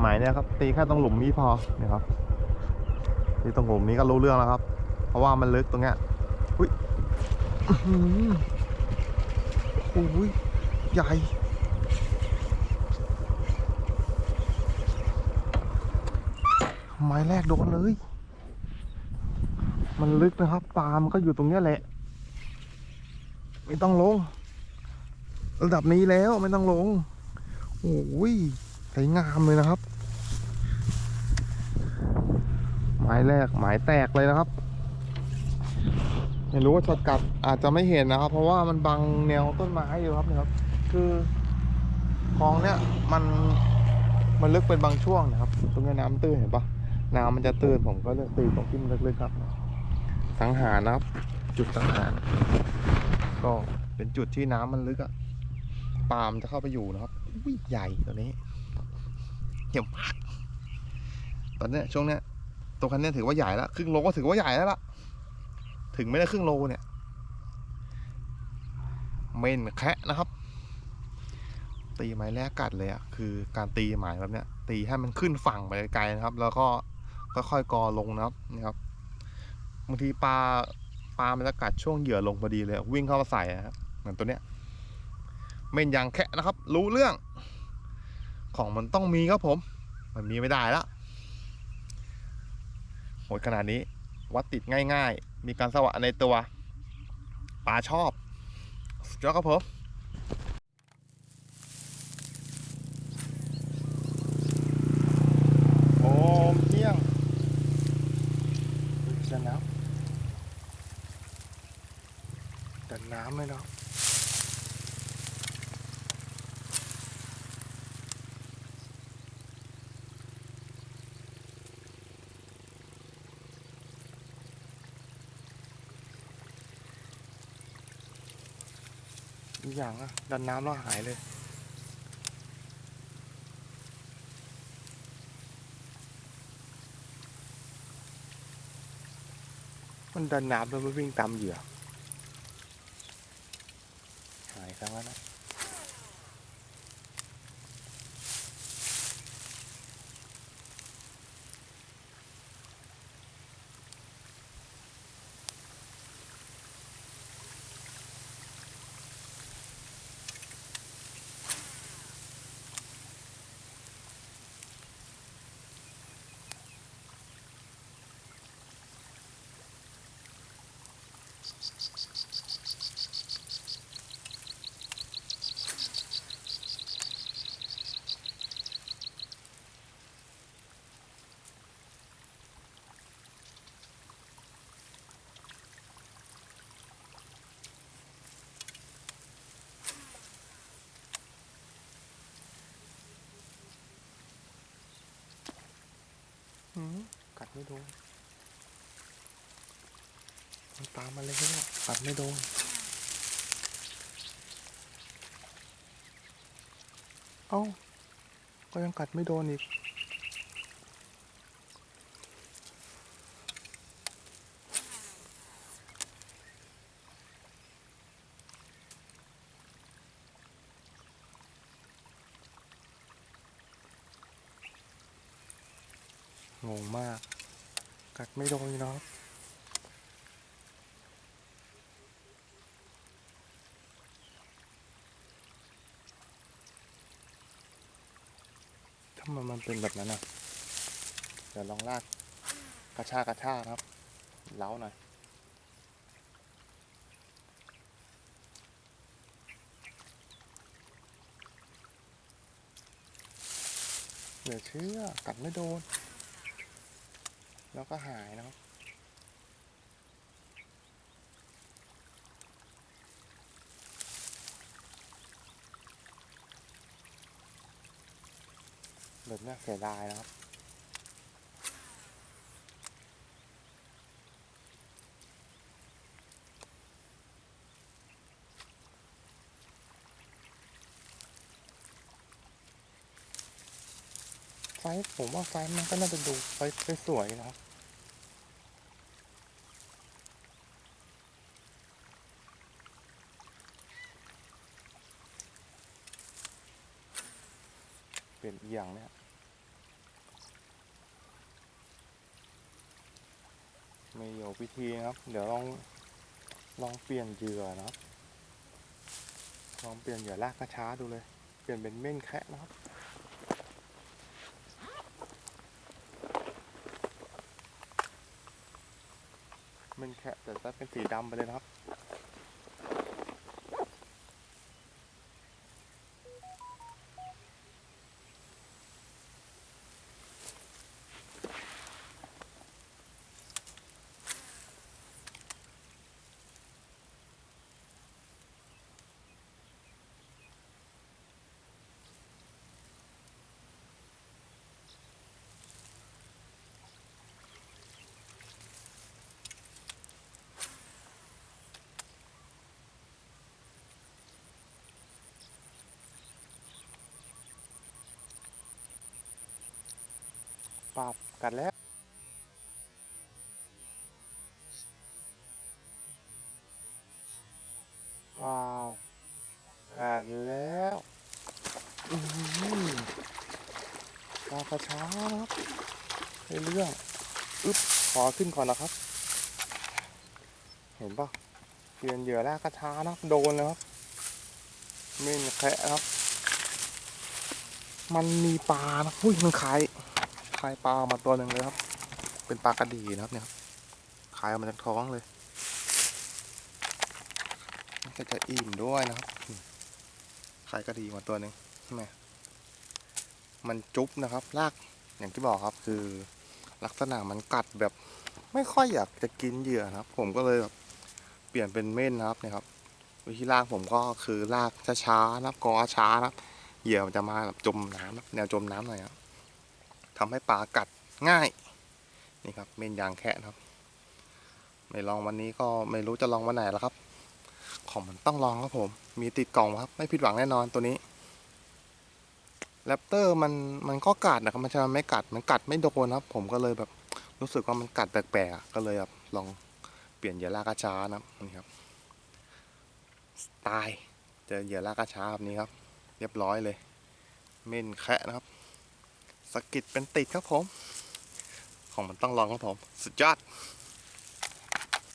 หมายเนี่ยครับตีแค่ตรงหลุมนี้พอเนี่ยครับตีตรงหลุมนี้ก็รู้เรื่องแล้วครับ เพราะว่ามันลึกตรงเนี้ยอุ้ยโอ้ยใหญ่ไม้แรกโดนเลย มันลึกนะครับปลามันก็อยู่ตรงเนี้ยแหละ ไม่ต้องลง ระดับนี้แล้วไม่ต้องลง โอ้ยสวยงามเลยนะครับ ห มายแรกหมายแตกเลยนะครับ ไม่รู้ว่าช็อตกัดอาจจะไม่เห็นนะครับ เพราะว่ามันบังแนวต้นไม้อยู่ครับเนี่ยครับ คือคลองเนี่ยมันมันลึกเป็นบางช่วงนะครับ ตรงนี้น้ำตื้นเห็นปะน้ำมันจะตื้นผมก็เลือกตีตรงที่มันลึกๆครับ สังหารนะครับ จุดสังหารก็เป็นจุดที่น้ำมันลึกอะปามจะเข้าไปอยู่นะครับอุ้ยใหญ่ตัวนี้เหี่ยมมากตอนเนี้ยช่วงเนี้ย ตัวคันนี้ถือว่าใหญ่แล้วครึ่งโลก็ถือว่าใหญ่แล้วล่ะ ถึงไม่ได้ครึ่งโลเนี่ย เมนแคะนะครับ ตีไม้แรกกัดเลยอะคือการตีหมายแบบเนี้ย ตีให้มันขึ้นฝั่งไปไกลๆนะครับ แล้วก็ค่อยๆกอลงนะครับนี่ครับบางทีปลาปลามันจะกัดช่วงเหยื่อลงพอดีเลย วิ่งเข้ามาใส่อะครับเหมือนตัวเนี้ยเม่นยางแคะนะครับ รู้เรื่อง ของมันต้องมีครับผม มันมีไม่ได้แล้ว หดขนาดนี้ วัดติดง่ายๆ มีการสวะในตัวปลาชอบสุดยอดครับผมโอมเที่ยงจะน้ำแต่น้ำเลยเนาะ อีกอย่างอะดันน้ำแล้วหายเลย มันดันน้ำแล้วมันวิ่งตามเหยื่อหายครั้งแล้วนะ กัดไม่โดน มันตามมาเลยเนี่ยกัดไม่โดนเอ้า ก็ยังกัดไม่โดนอีก งงมาก กัดไม่โดนเลยเนาะ มันมันเป็นแบบนั้นอะเดี๋ยวลองลากกระชากกระชากครับเล้าหน่อยเหลือเชื่อกัดไม่โดน แล้วก็หายนะครับ แบบนี้เสียดายนะครับไซส์ผมว่าไซส์มันก็น่าจะดูไซส์สวยๆนะครับเปลี่ยนอีกอย่างเนี่ย มีอยู่พิธีนะครับ เดี๋ยวลองลองเปลี่ยนเหยื่อนะครับ ลองเปลี่ยนเหยื่อลากกระช้าดูเลย เปลี่ยนเป็นเม่นแคะนะครับเม่นแคะแต่จะเป็นสีดำไปเลยนะครับ ปรับกัดแล้วว้าวกัดแล้วอือปลากระช้าครับในเรื่องอึ๊บขอขึ้นก่อนนะครับ เห็นปะเปลี่ยนเหยื่อแรกกระช้านะครับโดนแล้วครับเม่นแคะครับ มันมีปลานะอุ้ยมันคาย คายปลามาตัวหนึ่งเลยครับ เป็นปลากระดีนะครับเนี่ยครับคายออกมาจากท้องเลยก็จะอิ่มด้วยนะครับอืมคายกระดีมาตัวหนึ่งใช่ไหมมันจุ๊บนะครับลากอย่างที่บอกครับคือลักษณะมันกัดแบบไม่ค่อยอยากจะกินเหยื่อนะครับ ผมก็เลยแบบเปลี่ยนเป็นเม่นนะครับเนี่ยครับ วิธีลากผมก็คือลากช้าๆนะครับกอช้านะครับเหยื่อมันจะมาแบบจมน้ำแนวจมน้ำหน่อยครับ ทำให้ปลากัดง่าย นี่ครับเมนยางแคะนะครับ ไม่ลองวันนี้ก็ไม่รู้จะลองวันไหนแล้วครับ ของมันต้องลองครับผม มีติดกล่องครับ ไม่ผิดหวังแน่นอนตัวนี้แรปเตอร์มันมันก็กัดนะครับมันจะไม่กัดมันกัดไม่โดนครับ ผมก็เลยแบบรู้สึกว่ามันกัดแปลกๆก็เลยแบบลองเปลี่ยนเหยื่อลากกระช้านะนี่ครับสไตล์เจอเหยื่อลากกระช้าแบบนี้ครับ เรียบร้อยเลย เม่นแคะนะครับ สกิดเป็นติดครับผม ของมันต้องลองครับผม สุดยอด